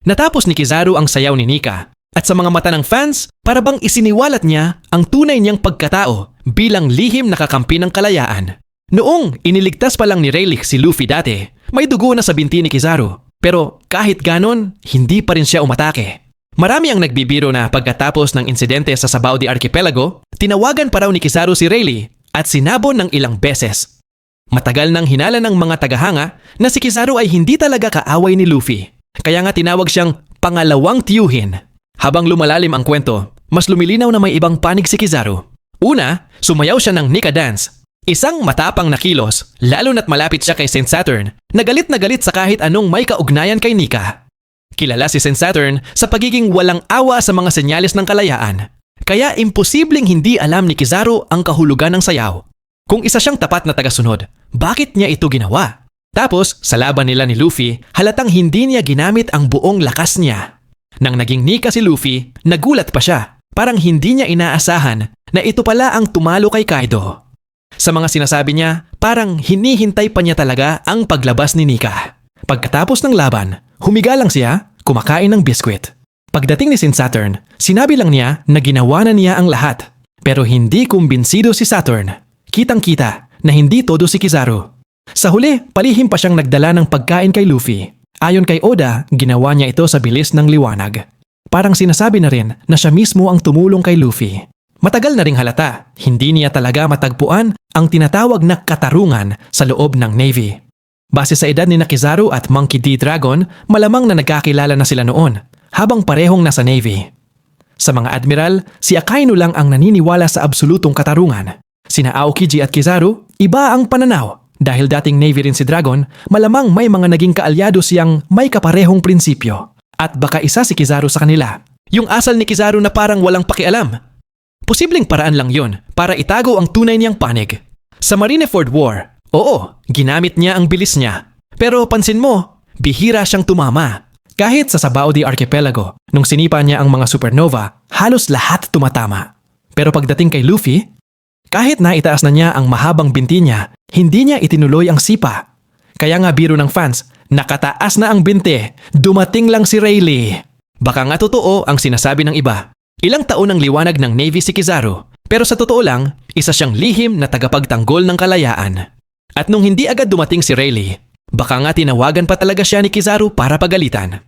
Natapos ni Kizaru ang sayaw ni Nika at sa mga mata ng fans, para bang isiniwalat niya ang tunay niyang pagkatao bilang lihim na kakampi ng kalayaan. Noong iniligtas pa lang ni Rayleigh si Luffy dati, may dugo na sa binti ni Kizaru. Pero kahit ganon, hindi pa rin siya umatake. Marami ang nagbibiro na pagkatapos ng insidente sa Sabao de Archipelago, tinawagan pa raw ni Kizaru si Rayleigh at sinabon ng ilang beses. Matagal nang hinala ng mga tagahanga na si Kizaru ay hindi talaga kaaway ni Luffy. Kaya nga tinawag siyang pangalawang tiyuhin. Habang lumalalim ang kwento, mas lumilinaw na may ibang panig si Kizaru. Una, sumayaw siya ng Nika Dance. Isang matapang na kilos, lalo na't malapit siya kay St. Saturn, na galit na galit sa kahit anong may kaugnayan kay Nika. Kilala si St. Saturn sa pagiging walang awa sa mga senyales ng kalayaan. Kaya imposibleng hindi alam ni Kizaru ang kahulugan ng sayaw. Kung isa siyang tapat na tagasunod, bakit niya ito ginawa? Tapos, sa laban nila ni Luffy, halatang hindi niya ginamit ang buong lakas niya. Nang naging Nika si Luffy, nagulat pa siya. Parang hindi niya inaasahan na ito pala ang tumalo kay Kaido. Sa mga sinasabi niya, parang hinihintay pa niya talaga ang paglabas ni Nika. Pagkatapos ng laban, humiga lang siya, kumakain ng biskwit. Pagdating ni Sin Saturn, sinabi lang niya na ginawa na niya ang lahat. Pero hindi kumbinsido si Saturn. Kitang-kita na hindi todo si Kizaru. Sa huli, palihim pa siyang nagdala ng pagkain kay Luffy. Ayon kay Oda, ginawa niya ito sa bilis ng liwanag. Parang sinasabi na rin na siya mismo ang tumulong kay Luffy. Matagal na ring halata, hindi niya talaga matagpuan ang tinatawag na katarungan sa loob ng Navy. Base sa edad ni Nakizaru at Monkey D. Dragon, malamang na nagkakilala na sila noon, habang parehong nasa Navy. Sa mga admiral, si Akainu lang ang naniniwala sa absolutong katarungan. Sina Aokiji at Kizaru, iba ang pananaw. Dahil dating Navy rin si Dragon, malamang may mga naging kaalyado siyang may kaparehong prinsipyo. At baka isa si Kizaru sa kanila. Yung asal ni Kizaru na parang walang pakialam. Posibleng paraan lang yon para itago ang tunay niyang panig. Sa Marineford War, oo, ginamit niya ang bilis niya. Pero pansin mo, bihira siyang tumama. Kahit sa Sabao de Archipelago, nung sinipa niya ang mga supernova, halos lahat tumatama. Pero pagdating kay Luffy, kahit na itaas na niya ang mahabang binti niya, hindi niya itinuloy ang sipa. Kaya nga biro ng fans, nakataas na ang binti, dumating lang si Rayleigh. Baka nga totoo ang sinasabi ng iba. Ilang taon ang liwanag ng Navy si Kizaru, pero sa totoo lang, isa siyang lihim na tagapagtanggol ng kalayaan. At nung hindi agad dumating si Rayleigh, baka nga tinawagan pa talaga siya ni Kizaru para pagalitan.